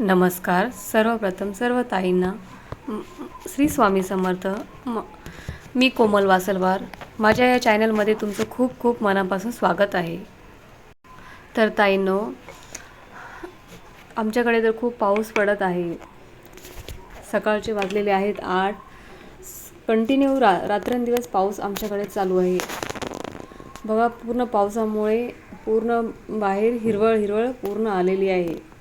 नमस्कार. सर्वप्रथम सर्व ताईंना श्री स्वामी समर्थ. म मी कोमल वासलवार. माझ्या या चॅनलमध्ये तुमचं खूप खूप मनापासून स्वागत आहे. तर ताईंनो आमच्याकडे तर खूप पाऊस पडत आहे. सकाळचे वाजलेले आहेत आठ. कंटिन्यू रा रात्रंदिवस पाऊस आमच्याकडे चालू आहे. बघा पूर्ण पावसामुळे पूर्ण बाहेर हिरवळ हिरवळ पूर्ण आलेली आहे.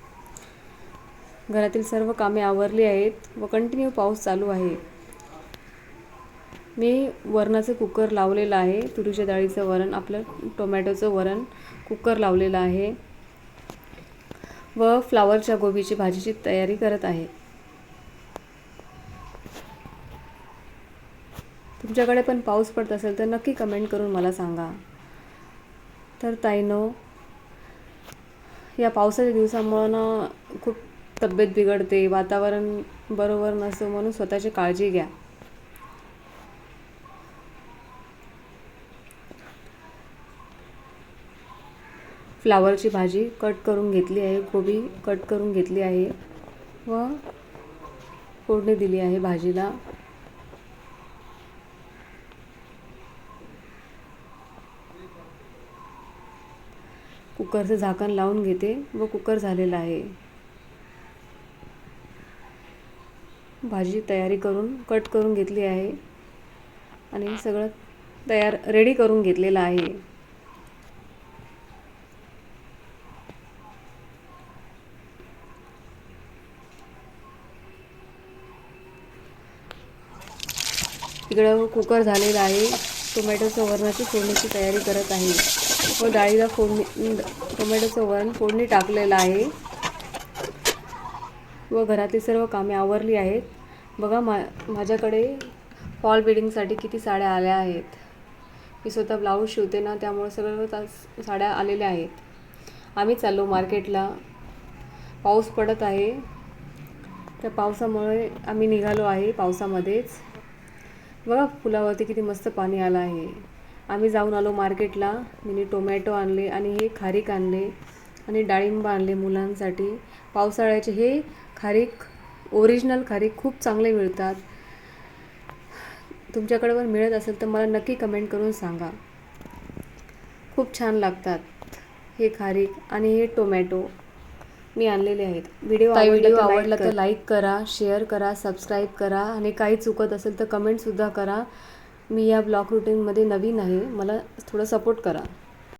घरातील सर्व कामे आवरली आहेत व कंटिन्यू पाऊस चालू आहे. मी वरणाचं कुकर लावलेलं आहे. तुरीच्या डाळीचं वरण आपलं टोमॅटोचं वरण कुकर लावलेलं आहे व फ्लावरच्या गोबीची भाजीची तयारी करत आहे. तुमच्याकडे पण पाऊस पडत असेल तर नक्की कमेंट करून मला सांगा. तर ताईनो या पावसाच्या दिवसामुळं ना खूप तब्येत बिघडते वातावरण बरोबर नसतं म्हणून स्वतःची काळजी घ्या. फ्लावरची भाजी कट करून घेतली आहे गोबी कट करून घेतली आहे व फोडणी दिली आहे भाजीला. कुकरचं झाकण लावून घेते व कुकर झालेला आहे. भाजी तयारी करून कट करून घेतली आहे. आणि सगळं तयार रेडी करून घेतलेलं आहे. इकडं कुकर झालेलं आहे. टोमॅटोचं वरणाची फोडणीची तयारी करत आहे. व डाळीला फोडणी टोमॅटोचं वरण फोडणी टाकलेलं आहे. व घरातली सर्व कामे आवरली आहेत. बघा मा माझ्याकडे फॉल बिडिंगसाठी किती साड्या आल्या आहेत. मी स्वतः ब्लाऊज शिवते ना त्यामुळे सगळं साड्या आलेल्या आहेत. आम्ही चाललो मार्केटला. पाऊस पडत आहे. त्या पावसामुळे आम्ही निघालो आहे पावसामध्येच. बघा फुलावरती किती मस्त पाणी आलं आहे. आम्ही जाऊन आलो मार्केटला. मी टोमॅटो आणले आणि हे खारीक आणले. आणि डाळिंब आणले मुलांसाठी. पावसाळ्याचे हे खारीक ओरिजिनल खारीक खूप चांगले मिळतात. तुमच्याकडे पण मिळत असेल तर मला नक्की कमेंट करून सांगा. खूप छान लागतात हे खारीक आणि हे टोमॅटो मी आणलेले आहेत. व्हिडिओ व्हिडिओ आवडला तर कर- लाईक करा शेअर करा सबस्क्राईब करा आणि काही चुकत असेल तर कमेंटसुद्धा करा. मी या ब्लॉग रुटीनमध्ये नवीन आहे. मला थोडं सपोर्ट करा.